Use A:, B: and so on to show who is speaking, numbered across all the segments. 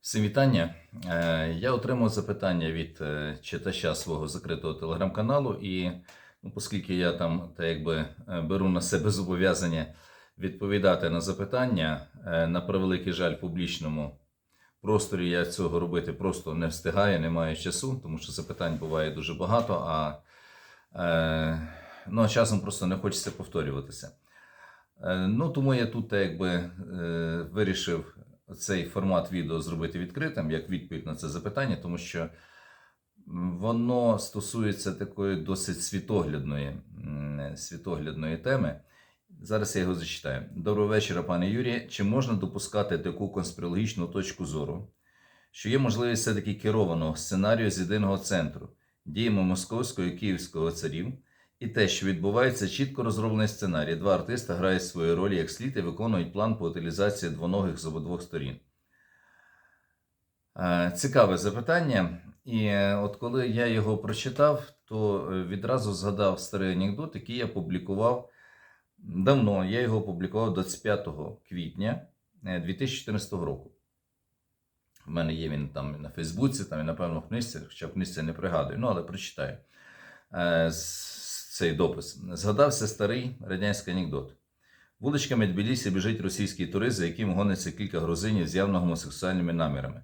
A: Всім вітання. Е, Я отримав запитання від е, читача свого закритого телеграм-каналу, і ну, оскільки я там та якби е, беру на себе зобов'язання відповідати на запитання, на превеликий жаль, публічному просторі я цього робити просто не встигаю, не маю часу, тому що запитань буває дуже багато, а, ну, часом просто не хочеться повторюватися. Ну, тому я тут так якби вирішив цей формат відео зробити відкритим, як відповідь на це запитання, тому що воно стосується такої досить світоглядної, світоглядної теми. Зараз я його зачитаю. Доброго вечора, пане Юрію. Чи можна допускати таку конспірологічну точку зору, що є можливість все-таки керованого сценарію з єдиного центру, діями московського і київського царів, і те, що відбувається чітко розроблений сценарій. Два артиста грають свої ролі як слід і виконують план по утилізації двоногих з обидвох сторін. Е, Цікаве запитання. І е, от коли я його прочитав, то е, відразу згадав старий анекдот, який я публікував давно. Я його опублікував 25 квітня е, 2014 року. У мене є він там на Фейсбуці, там і напевно в книжці, хоча в книжці не пригадую, ну але прочитаю цей допис. Згадався старий радянський анекдот. Вуличками Тбілісі біжить російський турист, за яким гониться кілька грузинів з явно гомосексуальними намірами.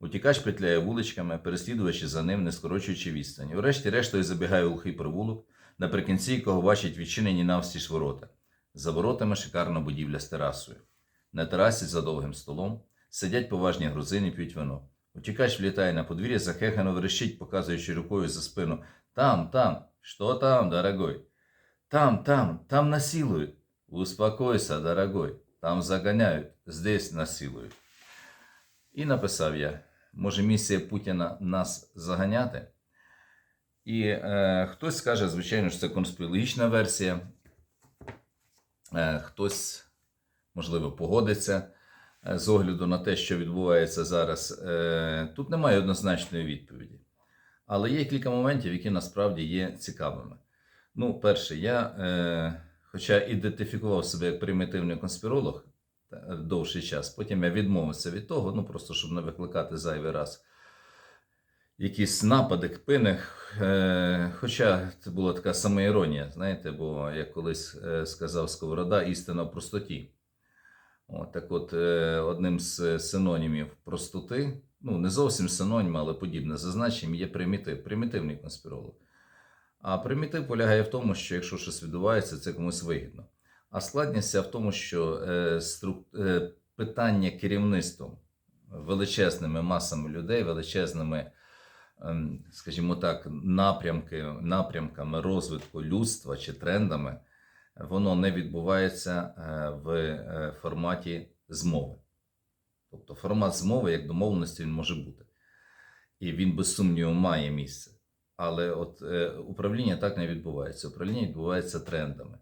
A: Утікач петляє вуличками, переслідувачі за ним, не скорочуючи відстані. Врешті рештою забігає у глухий провулок, наприкінці якого бачить відчинені навстіж ворота. За воротами шикарна будівля з терасою. На терасі за довгим столом сидять поважні грузини, п'ють вино. Утікач влітає на подвір'я, захехано верещить, показуючи рукою за спину. Там, там, что там, дорогой? Там, там, там насилуют. Успокойся, дорогой. Там загоняють, здесь насилують. І написав я: може, місія Путіна нас заганяти? І е, хтось скаже, звичайно, що це конспірологічна версія. Е, хтось, можливо, погодиться е, з огляду на те, що відбувається зараз. Е, тут немає однозначної відповіді. Але є кілька моментів, які насправді є цікавими. Ну, перше, я, е, хоча ідентифікував себе як примітивний конспіролог довший час, потім я відмовився від того, ну просто щоб не викликати зайвий раз якісь напади, кпини. Е, хоча це була така самоіронія, знаєте, бо як колись е, сказав Сковорода, істина в простоті. От, так от, е, одним з синонімів простоти, ну не зовсім синонім, але подібне зазначення, є примітив, примітивний конспіролог. А примітив полягає в тому, що якщо щось відбувається, це комусь вигідно. А складність в тому, що е, струк... е, питання керівництвом величезними масами людей, величезними, ем, скажімо так, напрямки, напрямками розвитку людства чи трендами, воно не відбувається е, в е, форматі змови. Тобто формат змови як домовленості він може бути. І він, без сумніву, має місце. Але от е, управління так не відбувається. Управління відбувається трендами.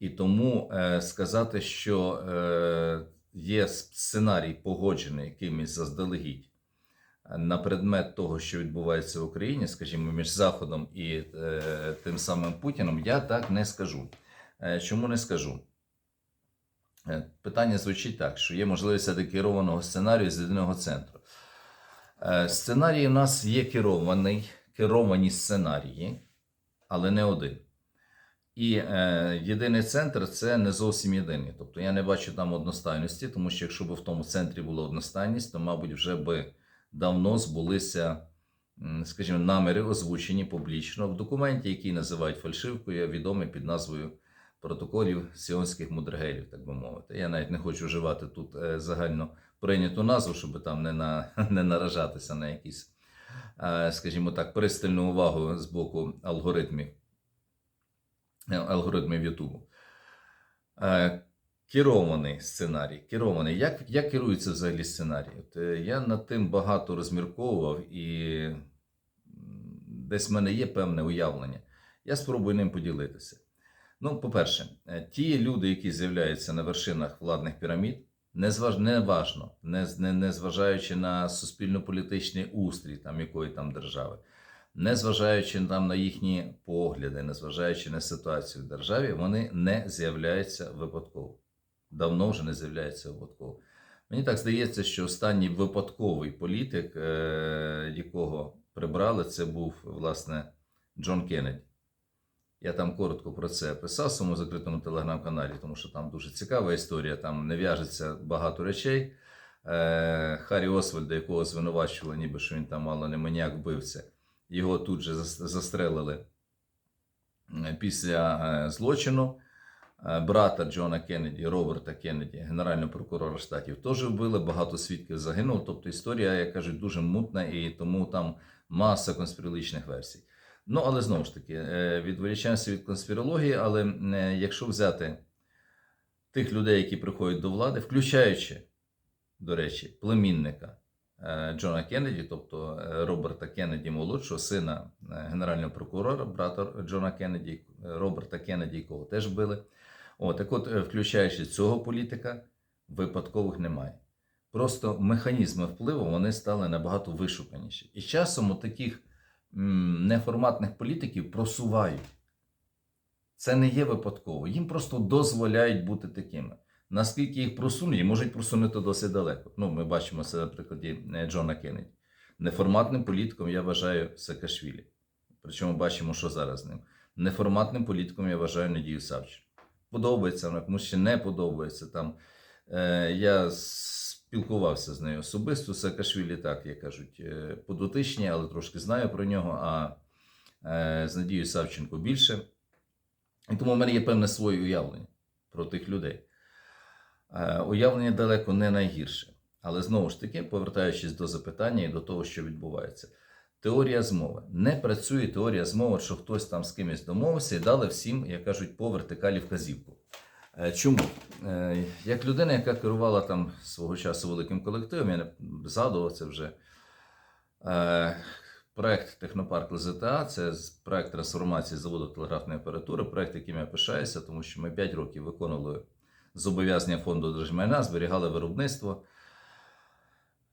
A: І тому е, сказати, що е, є сценарій погоджений якимось заздалегідь е, на предмет того, що відбувається в Україні, скажімо, між Заходом і е, тим самим Путіном, я так не скажу. Е, чому не скажу? Е, Питання звучить так, що є можливість все-таки сценарію з єдиного центру. Е, Сценарій у нас є керований, керовані сценарії, але не один. І е, єдиний центр це не зовсім єдиний. Тобто я не бачу там одностайності, тому що якщо б в тому центрі була одностайність, то, мабуть, вже би давно збулися, скажімо, наміри озвучені публічно в документі, який називають фальшивкою, відомий під назвою протоколів сіонських мудрагелів, так би мовити. Я навіть не хочу вживати тут е, загально прийняту назву, щоб там не, на, не наражатися на якісь, е, скажімо так, пристальну увагу з боку алгоритмів, е, алгоритмів Ютубу. Керований сценарій. Керований. Як, як керується взагалі сценарій? От, я над тим багато розмірковував і десь в мене є певне уявлення. Я спробую ним поділитися. Ну, по-перше, е, ті люди, які з'являються на вершинах владних пірамід, не, зваж... не не, зважаючи на суспільно-політичний устрій там, якої там держави, не зважаючи там на їхні погляди, не зважаючи на ситуацію в державі, вони не з'являються випадково. Давно вже не з'являються випадково. Мені так здається, що останній випадковий політик, е, якого прибрали, це був власне Джон Кеннеді. Я там коротко про це писав в своєму закритому телеграм-каналі, тому що там дуже цікава історія, там не в'яжеться багато речей. Е, Харрі Освальда, якого звинувачували, ніби що він там мало не маніяк вбивця, його тут же застрелили е, після е, злочину. Брата Джона Кеннеді, Роберта Кеннеді, генерального прокурора штатів, теж вбили, багато свідків загинуло. Тобто історія, як кажуть, дуже мутна, і тому там маса конспірологічних версій. Ну, але знову ж таки, е, відволічаємося від конспірології, але е, якщо взяти тих людей, які приходять до влади, включаючи, до речі, племінника е, Джона Кеннеді, тобто Роберта Кеннеді молодшого, сина генерального прокурора, брата Джона Кеннеді, Роберта Кеннеді, якого теж били. О, так от, включаючи цього політика, випадкових немає. Просто механізми впливу вони стали набагато вишуканіші. І часом от таких неформатних політиків просувають. Це не є випадково. Їм просто дозволяють бути такими. Наскільки їх просунуть, можуть просунути досить далеко. Ну, ми бачимо це на прикладі е, Джона Кеннеді. Неформатним політиком я вважаю Саакашвілі. Причому бачимо, що зараз з ним. Неформатним політиком я вважаю Надію Савченко. Подобається вона, комусь ще не подобається. Там, е, я спілкувався з нею особисто. Саакашвілі так, як кажуть, е, подотичні, але трошки знаю про нього. А е, з Надією Савченко більше. І тому в мене є певне своє уявлення про тих людей. Е, Уявлення далеко не найгірше. Але знову ж таки, повертаючись до запитання і до того, що відбувається. Теорія змови. Не працює теорія змови, що хтось там з кимось домовився і дали всім, як кажуть, по вертикалі вказівку. Е, Чому? Е, Як людина, яка керувала там свого часу великим колективом, я не згадував це вже. Е, Проект Технопарк ЛЗТА це проект трансформації заводу телеграфної апаратури, проект, яким я пишаюся, тому що ми 5 років виконували зобов'язання фонду держмайна, зберігали виробництво.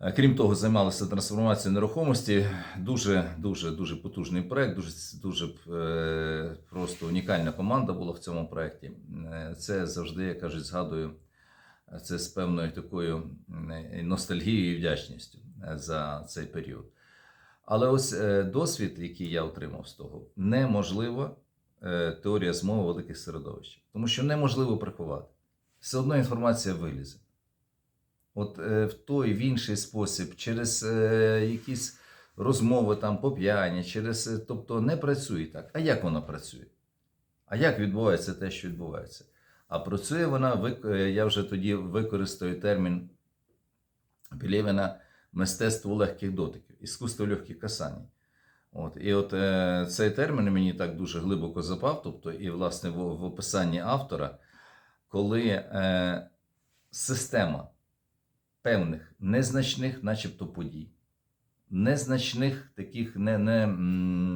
A: Е, Крім того, займалися трансформацією нерухомості. Дуже, дуже, дуже потужний проект, дуже, дуже е, просто унікальна команда була в цьому проєкті. Е, Це завжди, як кажуть, згадую це з певною такою ностальгією і вдячністю за цей період. Але ось досвід, який я отримав з того, неможливо е, теорія змови великих середовищ, тому що неможливо приховати. Все одно інформація вилізе. От е, в той в інший спосіб, через е, якісь розмови там по п'яні, через, е, тобто не працює так. А як вона працює? А як відбувається те, що відбувається? А працює вона, я вже тоді використаю термін Пілєвіна мистецтво легких дотиків, іскусство легких касань. От, і от е, цей термін мені так дуже глибоко запав, тобто, і власне в, в описанні автора, коли е, система певних незначних, начебто, подій, незначних таких, не, не,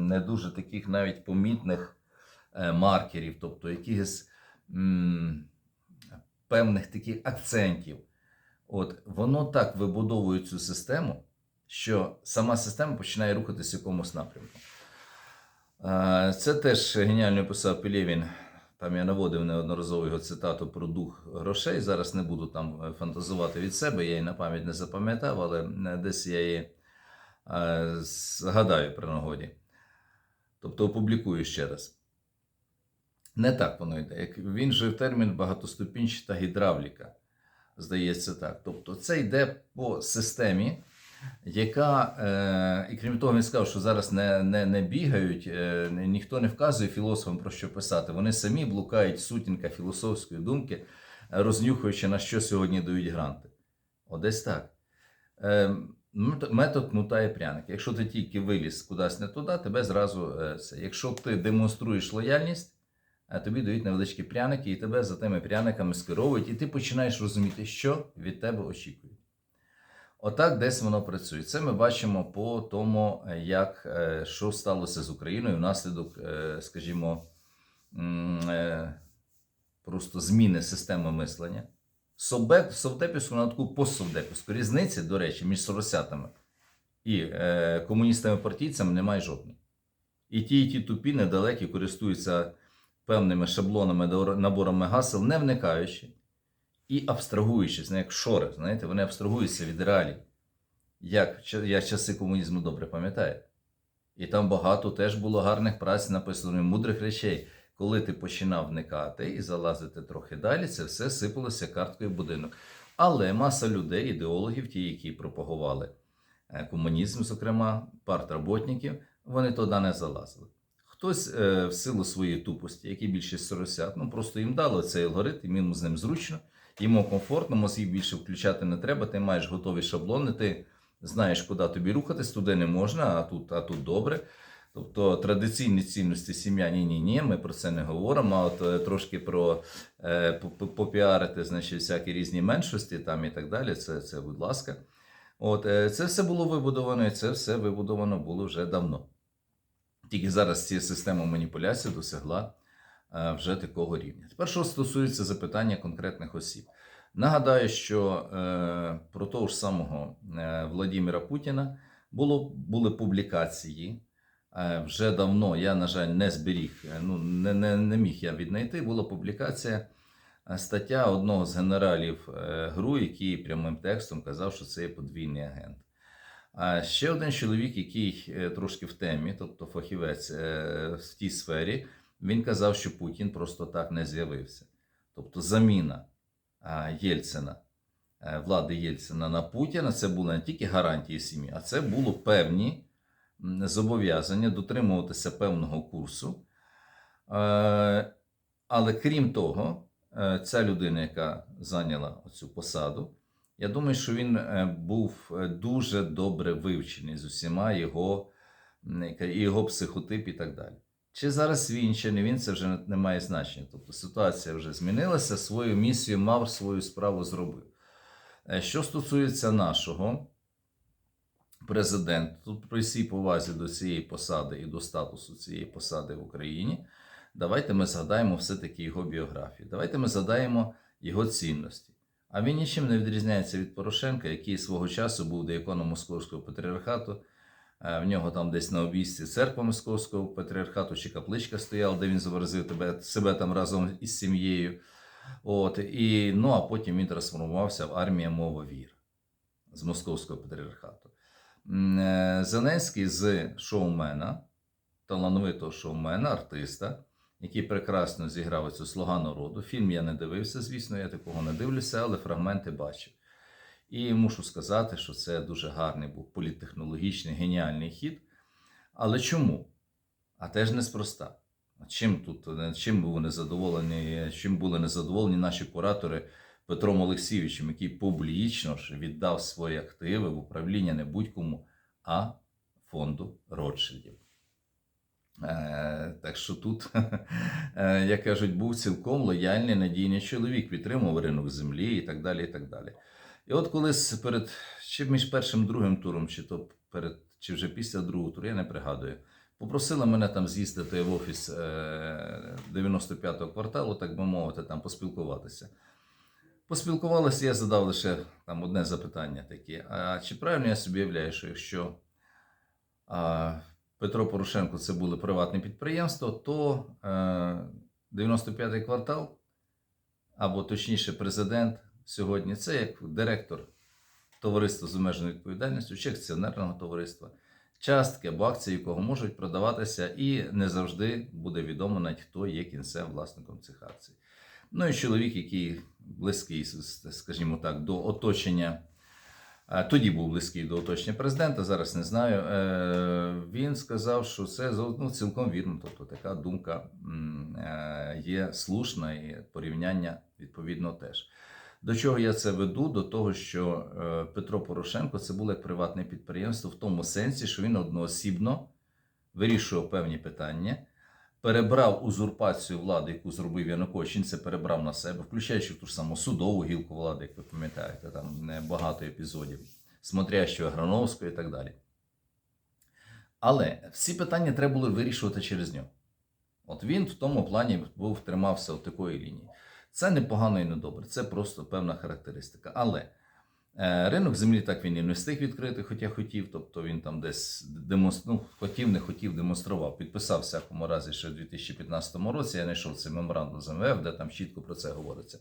A: не дуже таких навіть помітних е, маркерів, тобто якихось м, певних таких акцентів. От воно так вибудовує цю систему, що сама система починає рухатися в якомусь напрямку. Е, Це теж геніально писав Пілєвін. Там я наводив неодноразово його цитату про дух грошей. Зараз не буду там е, фантазувати від себе, я її на пам'ять не запам'ятав, але е, десь я її е, згадаю при нагоді. Тобто опублікую ще раз. Не так воно йде. Як він же в термін багатоступінчата гідравліка. Здається так. Тобто це йде по системі, яка, е, і крім того, він сказав, що зараз не, не, не бігають, е, ніхто не вказує філософам про що писати. Вони самі блукають сутінка філософської думки, е, рознюхуючи, на що сьогодні дають гранти. Одесь так. Е, метод кнута і пряника. Якщо ти тільки виліз кудись не туди, тебе зразу е, це. Якщо ти демонструєш лояльність, тобі дають невеличкі пряники, і тебе за тими пряниками скеровують, і ти починаєш розуміти, що від тебе очікують. Отак десь воно працює. Це ми бачимо по тому, е, як е, що сталося з Україною внаслідок, е, скажімо, просто зміни системи мислення. Совдепівську на таку постсовдепівську різниці, до речі, між соросятами і комуністами-партійцями немає жодної. І ті, і ті тупі, недалекі користуються певними шаблонами, наборами гасел, не вникаючи. І абстрагуючись, ну, як шори, знаєте, вони абстрагуються від реалій. Як я часи комунізму добре пам'ятаю. І там багато теж було гарних праць написано, мудрих речей. Коли ти починав вникати і залазити трохи далі, це все сипалося карткою в будинок. Але маса людей, ідеологів, ті, які пропагували е, комунізм, зокрема, партработників, вони туди не залазили. Хтось е, в силу своєї тупості, які більшість соросят, ну просто їм дали цей алгоритм, йому з ним зручно, йому комфортно, мозгів більше включати не треба, ти маєш готові шаблони, ти знаєш, куди тобі рухатись, туди не можна, а тут, а тут добре. Тобто традиційні цінності сім'я ні, ні, ні, ми про це не говоримо. А от е, трошки про е, по- по- попіарити, значить, всякі різні меншості там і так далі. Це, це будь ласка. От е, це все було вибудовано, і це все вибудовано було вже давно. Тільки зараз ця система маніпуляцій досягла вже такого рівня. Тепер, що стосується запитання конкретних осіб. Нагадаю, що е, про того ж самого е, Владимира Путіна було, були публікації. Е, вже давно я, на жаль, не зберіг, е, ну, не, не, не міг я віднайти. Була публікація, е, стаття одного з генералів е, ГРУ, який прямим текстом казав, що це є подвійний агент. А ще один чоловік, який е, трошки в темі, тобто фахівець е, в тій сфері, він казав, що Путін просто так не з'явився. Тобто заміна Єльцина, е, влади Єльцина на Путіна, це були не тільки гарантії сім'ї, а це було певні зобов'язання дотримуватися певного курсу. Е, Але крім того, е, ця людина, яка зайняла цю посаду, я думаю, що він був дуже добре вивчений з усіма його, його психотип і так далі. Чи зараз він, чи не він, це вже не- має значення. Тобто ситуація вже змінилася, свою місію мав, свою справу зробив. Е, Що стосується нашого президента, тут при всій повазі до цієї посади і до статусу цієї посади в Україні, давайте ми згадаємо все-таки його біографію. Давайте ми згадаємо його цінності. А він нічим не відрізняється від Порошенка, який свого часу був деяконом Московського патріархату. Е, В нього там десь на обійсті церква Московського патріархату чи капличка стояла, де він зобразив тебе, себе там разом із сім'єю. От, і, ну, а потім він трансформувався в армія мова вір з Московського патріархату. Е, Зеленський з шоумена, талановитого шоумена, артиста, який прекрасно зіграв цю слуга народу. Фільм я не дивився, звісно, я такого не дивлюся, але фрагменти бачив. І мушу сказати, що це дуже гарний був політтехнологічний, геніальний хід. Але чому? А теж неспроста. Чим тут е, чим були незадоволені, чим були незадоволені наші куратори Петром Олексійовичем, який публічно ж віддав свої активи в управління не будь-кому, а фонду Ротшильдів. Е, так що тут, е, як кажуть, був цілком лояльний надійний чоловік, підтримував ринок землі і так далі. І так далі. І от колись перед чи між першим і другим туром, чи то перед, чи вже після другого туру, я не пригадую. Попросили мене там з'їздити в офіс е, 95-го кварталу, так би мовити, там поспілкуватися. Поспілкувалися, я задав лише там одне запитання таке. А чи правильно я собі уявляю, що якщо а, Петро Порошенко це були приватне підприємство, то е, 95-й квартал, або точніше, президент сьогодні це як директор товариства з обмеженою відповідальністю чи акціонерного товариства, частки або акції, якого можуть продаватися, і не завжди буде відомо навіть хто є кінцем власником цих акцій. Ну і чоловік, який близький, скажімо так, до оточення. Тоді був близький до оточення президента, зараз не знаю. е, Він сказав, що це ну, цілком вірно. Тобто така думка е, є слушна і порівняння відповідно теж. До чого я це веду? До того, що е, Петро Порошенко це було як приватне підприємство в тому сенсі, що він одноосібно вирішував певні питання, перебрав узурпацію влади, яку зробив Янукович, він це перебрав на себе, включаючи ту ж саму судову гілку влади, як ви пам'ятаєте, там багато епізодів, смотрящого Грановського і так далі. Але всі питання треба було вирішувати через нього. От він в тому плані був тримався от такої лінії. Це не погано і не добре, це просто певна характеристика. Але е, ринок землі так він і не встиг відкрити, хоча хотів. Тобто він там десь демонс... ну, хотів, не хотів, демонстрував. Підписав всякому разі ще в 2015 році. Я знайшов цей меморандум з МВФ, де там чітко про це говориться.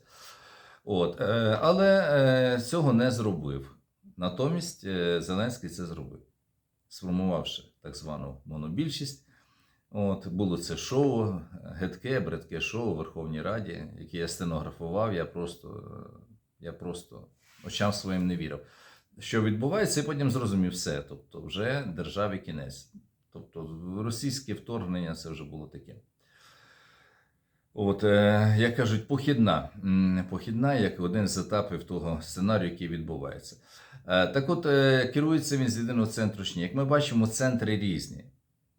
A: От, е, але е, цього не зробив. Натомість Зеленський це зробив, сформувавши так звану монобільшість. От, було це шоу, гидке, бредке шоу у Верховній Раді, яке я стенографував. Я просто, е, я просто очам своїм не вірив. Що відбувається, і потім зрозумів все. Тобто, вже державі кінець. Тобто, російське вторгнення це вже було таке. От, е, як кажуть, похідна. Похідна, як один з етапів того сценарію, який відбувається. Е, так от, керується він з єдиного центру чи ні. Як ми бачимо, центри різні.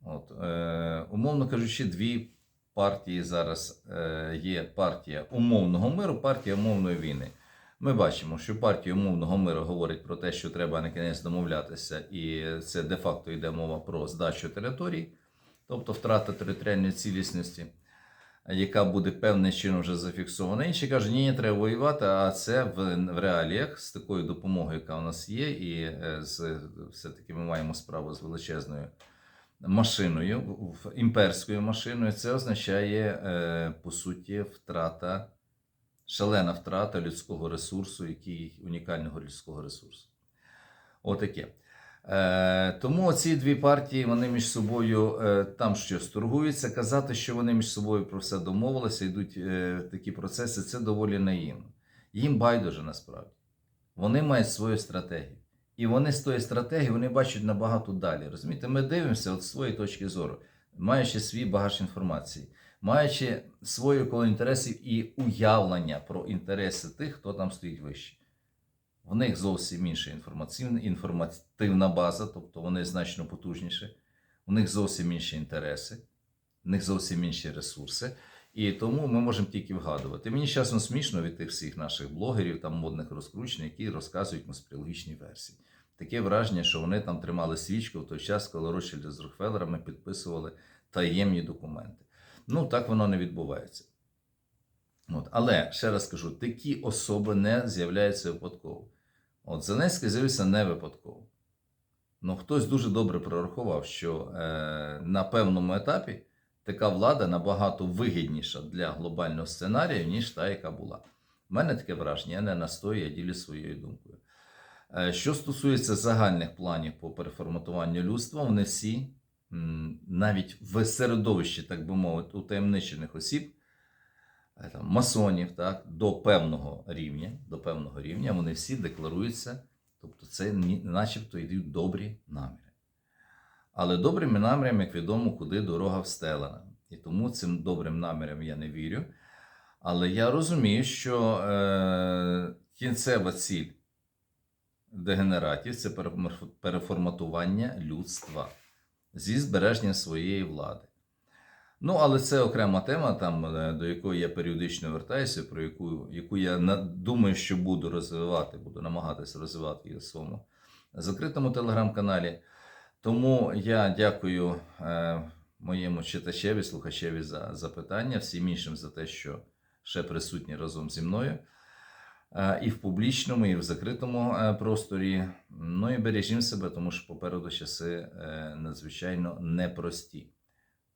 A: От, е, умовно кажучи, дві партії зараз е, є партія умовного миру, партія умовної війни. Ми бачимо, що партія умовного миру говорить про те, що треба на кінець домовлятися, і це де-факто йде мова про здачу територій, тобто втрата територіальної цілісності, яка буде певним чином вже зафіксована. Інші кажуть, ні, треба воювати, а це в, в реаліях з такою допомогою, яка у нас є, і е, з, все-таки ми маємо справу з величезною машиною, імперською машиною. Це означає, е, по суті, втрата шалена втрата людського ресурсу, який унікального людського ресурсу. Отаке. Е, тому ці дві партії вони між собою е, там щось торгуються. Казати, що вони між собою про все домовилися, йдуть такі процеси, це доволі наївно. Їм байдуже насправді. Вони мають свою стратегію. І вони з тої стратегії вони бачать набагато далі. Розумієте, ми дивимося от з своєї точки зору, маючи свій багаж інформації маючи свою коло інтересів і уявлення про інтереси тих, хто там стоїть вище. В них зовсім інша інформаційна, інформативна база, тобто вони значно потужніші, у них зовсім інші інтереси, в них зовсім інші ресурси. І тому ми можемо тільки вгадувати. Мені чесно смішно від тих всіх наших блогерів, там модних розкручень, які розказують конспірологічні версії. Таке враження, що вони там тримали свічку в той час, коли Ротшильди з Рокфеллерами підписували таємні документи. Ну, так воно не відбувається. От. Але ще раз кажу, такі особи не з'являються випадково. От Зеленський з'явився не випадково. Ну, хтось дуже добре прорахував, що е, на певному етапі така влада набагато вигідніша для глобального сценарію, ніж та, яка була. У мене таке враження, я не настою, я ділю своєю думкою. Е, що стосується загальних планів по переформатуванню людства, вони всі навіть в середовищі, так би мовити, утаємничених осіб, е, там, масонів, так, до певного рівня, до певного рівня, вони всі декларуються, тобто це начебто йдуть добрі наміри. Але добрими намірами, як відомо, куди дорога встелена. І тому цим добрим намірам я не вірю. Але я розумію, що е, кінцева ціль дегенератів це переформатування людства зі збереженням своєї влади. Ну, але це окрема тема, там, е, до якої я періодично вертаюся, про яку, яку я думаю, що буду розвивати, буду намагатися розвивати її в своєму закритому телеграм-каналі. Тому я дякую е, моєму читачеві, слухачеві за запитання, всім іншим за те, що ще присутні разом зі мною. Е, І в публічному, і в закритому е, просторі. Ну і бережімо себе, тому що попереду часи е, надзвичайно непрості.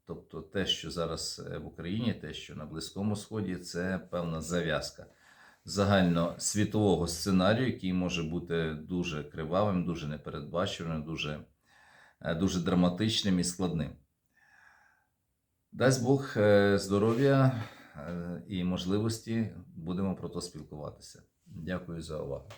A: Тобто те, що зараз в Україні, те, що на Близькому Сході, це певна зав'язка загальносвітового сценарію, який може бути дуже кривавим, дуже непередбачуваним, дуже, дуже драматичним і складним. Дасть Бог здоров'я і можливості, будемо про то спілкуватися. Дякую за увагу.